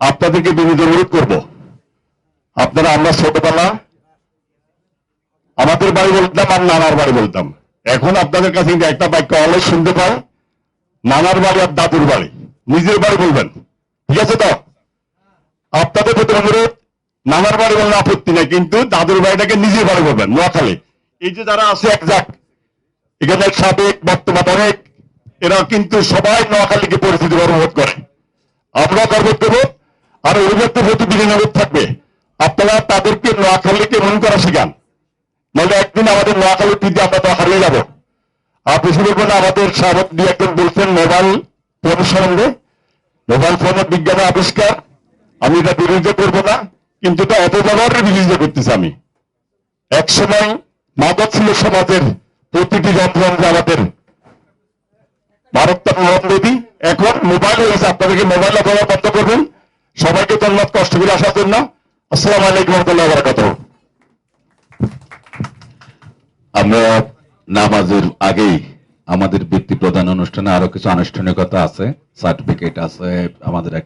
আপনাদেরকে বিনীত অনুরোধ করব। আপনারা আমরা ছোটবেলা আমাদের বাড়ি বলতাম আর নানার বাড়ি বলতাম। এখন আপনাদের কাছে একটা বাক্য অলস শুনতে পাই, নানার বাড়ি আর দাদুর বাড়ি। নিজের বাড়ি বলবেন। ঠিক আছে তো? আপনাদের প্রতি অনুরোধ, নানার বাড়ি বললে আপত্তি নেই, কিন্তু দাদুর বাড়িটাকে নিজের বাড়ি বলবেন, নোয়াখালী। এই যে যারা আছে একজাক, এখানে সাবেক, বর্তমান অনেক, এরা কিন্তু সবাই নোয়াখালীকে পরিস্থিতি গর্ববোধ করে। আমরা গর্ব দেব আর অভিভাবকদের প্রতি বিনিয়োগ থাকবে। আপনারা তাদেরকে নোয়াখালীকে মন করা শেখান? নাহলে একদিন আমাদের নোয়াখালীর টিতে আমরা তো হারিয়ে যাব। আপনি শুরু করবেন আমাদের সাবেক দু একজন বলছেন মোবাইল ফোন সম্বন্ধে। মোবাইল ফোনের বিজ্ঞানের আবিষ্কার। আমি এটা বিরোধিতা করব না, কিন্তু এটা অপব্যবহারের বিরোধিতা করতেছি আমি। এক সময় মাদক ছিল সমাজের প্রতিটি যন্ত্রাংশে আমাদের। ভারত নদী এখন মোবাইল হয়েছে। আপনাদেরকে মোবাইল ব্যবহার বন্ধ করবেন। সবাইকে ধন্যবাদ কষ্ট করে আসার জন্য। আসসালাম আলাইকুম রহমতুল্লাহ বারাকাতুহ। আমরা নামাজের আগেই আমাদের বৃত্তি প্রধান অনুষ্ঠানে আরও কিছু আনুষ্ঠানিকতা আছে সার্টিফিকেট আছে, আমাদের